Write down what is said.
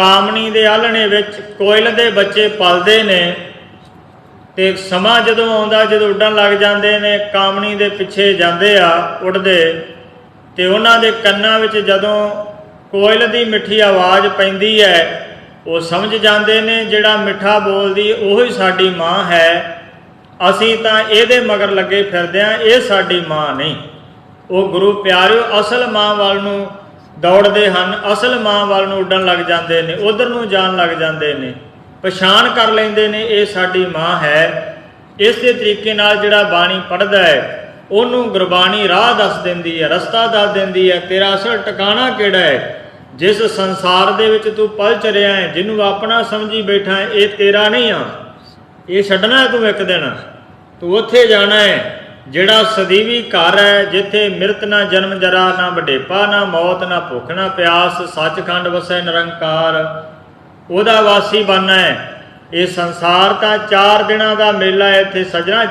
ਕਾਮਣੀ ਦੇ ਆਲਣੇ ਵਿੱਚ ਕੋਇਲ ਦੇ ਬੱਚੇ ਪਲਦੇ ਨੇ ਤੇ ਸਮਾਂ ਜਦੋਂ ਆਉਂਦਾ, ਜਦੋਂ ਉੱਡਣ ਲੱਗ ਜਾਂਦੇ ਨੇ, ਕਾਮਣੀ ਦੇ ਪਿੱਛੇ ਜਾਂਦੇ ਆ, ਉੱਡਦੇ ਤੇ ਉਹਨਾਂ ਦੇ ਕੰਨਾਂ ਵਿੱਚ ਜਦੋਂ ਕੋਇਲ ਦੀ ਮਿੱਠੀ ਆਵਾਜ਼ ਪੈਂਦੀ ਹੈ, ਉਹ ਸਮਝ ਜਾਂਦੇ ਨੇ, ਜਿਹੜਾ ਮਿੱਠਾ ਬੋਲਦੀ ਉਹ ਹੀ ਸਾਡੀ ਮਾਂ ਹੈ। ਅਸੀਂ ਤਾਂ ਇਹਦੇ ਮਗਰ ਲੱਗੇ ਫਿਰਦੇ ਆ, ਇਹ ਸਾਡੀ ਮਾਂ ਨਹੀਂ। ਉਹ ਗੁਰੂ ਪਿਆਰਿਓ, ਅਸਲ ਮਾਂ ਵੱਲ ਨੂੰ ਦੌੜਦੇ ਹਨ, ਅਸਲ ਮਾਂ ਵੱਲ ਨੂੰ ਉੱਡਣ ਲੱਗ ਜਾਂਦੇ ਨੇ, ਉਧਰ ਨੂੰ ਜਾਣ ਲੱਗ ਜਾਂਦੇ ਨੇ, ਪਛਾਣ ਕਰ ਲੈਂਦੇ ਨੇ, ਇਹ ਸਾਡੀ ਮਾਂ ਹੈ। ਇਸੇ ਤਰੀਕੇ ਨਾਲ ਜਿਹੜਾ ਬਾਣੀ ਪੜਦਾ ਹੈ, ਉਹਨੂੰ ਗੁਰਬਾਣੀ ਰਾਹ ਦੱਸ ਦਿੰਦੀ ਹੈ, ਰਸਤਾ ਦੱਸ ਦਿੰਦੀ ਹੈ, ਤੇਰਾ ਅਸਲ ਟਿਕਾਣਾ ਕਿਹੜਾ ਹੈ? ਜਿਸ ਸੰਸਾਰ ਦੇ ਵਿੱਚ ਤੂੰ ਪਲ ਚਰਿਆ ਹੈ, ਜਿਹਨੂੰ ਆਪਣਾ ਸਮਝੀ ਬੈਠਾ ਹੈ, ਇਹ ਤੇਰਾ ਨਹੀਂ ਆ। ਇਹ ਛੱਡਣਾ ਤੂੰ ਇੱਕ ਦਿਨ। ਤੂੰ ਉੱਥੇ ਜਾਣਾ ਹੈ। ਜਿਹੜਾ ਸਦੀਵੀ ਘਰ ਹੈ, ਜਿੱਥੇ ਮਿਰਤ ਨਾ ਜਨਮ ਜਰਾ, ਨਾ ਵਡੇਪਾ, ਨਾ ਮੌਤ, ਨਾ ਭੁੱਖ, ਨਾ ਪਿਆਸ, ਸੱਚਖੰਡ ਵਸੈ ਨਿਰੰਕਾਰ। ਉਹਦਾ ਵਾਸੀ ਬਣਨਾ ਹੈ। ਇਹ ਸੰਸਾਰ ਤਾਂ ਚਾਰ ਦਿਨਾਂ ਦਾ ਮੇਲਾ ਇੱਥੇ ਸਜਣਾ